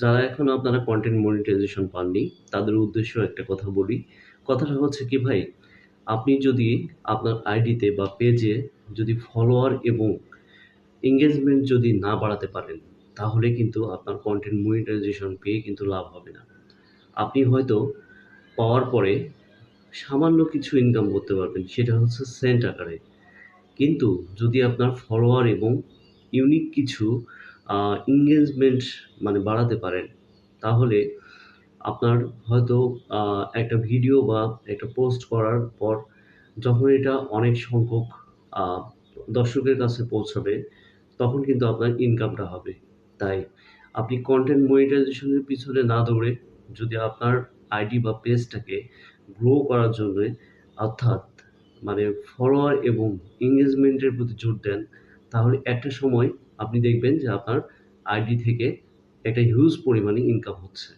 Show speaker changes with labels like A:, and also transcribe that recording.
A: যারা এখনও আপনারা কন্টেন্ট মনিটাইজেশন পাননি, তাদের উদ্দেশ্য একটা কথা বলি। কথাটা হচ্ছে কি ভাই, আপনি যদি আপনার আইডিতে বা পেজে যদি ফলোয়ার এবং এঙ্গেজমেন্ট যদি না বাড়াতে পারেন, তাহলে কিন্তু আপনার কন্টেন্ট মনিটাইজেশন পেয়ে কিন্তু লাভ হবে না। আপনি হয়তো পাওয়ার পরে সামান্য কিছু ইনকাম করতে পারবেন, সেটা হচ্ছে সেন্ট আকারে। কিন্তু যদি আপনার ফলোয়ার এবং ইউনিক কিছু এঙ্গেজমেন্ট মানে বাড়াতে পারেন, তাহলে আপনার হয়তো একটা ভিডিও বা একটা পোস্ট করার পর যখন এটা অনেক সংখ্যক দর্শকের কাছে পৌঁছাবে, তখন কিন্তু আপনার ইনকামটা হবে। তাই আপনি কন্টেন্ট মনিটাইজেশনের পিছনে না দৌড়ে যদি আপনার আইডি বা পেজটাকে গ্রো করার জন্য অর্থাৎ মানে ফলোয়ার এবং এঙ্গেজমেন্টের প্রতি জোর দেন তাহলে একটা সময় আপনি দেখবেন যে আপনার আইডি থেকে একটা হিউজ পরিমাণে ইনকাম হচ্ছে।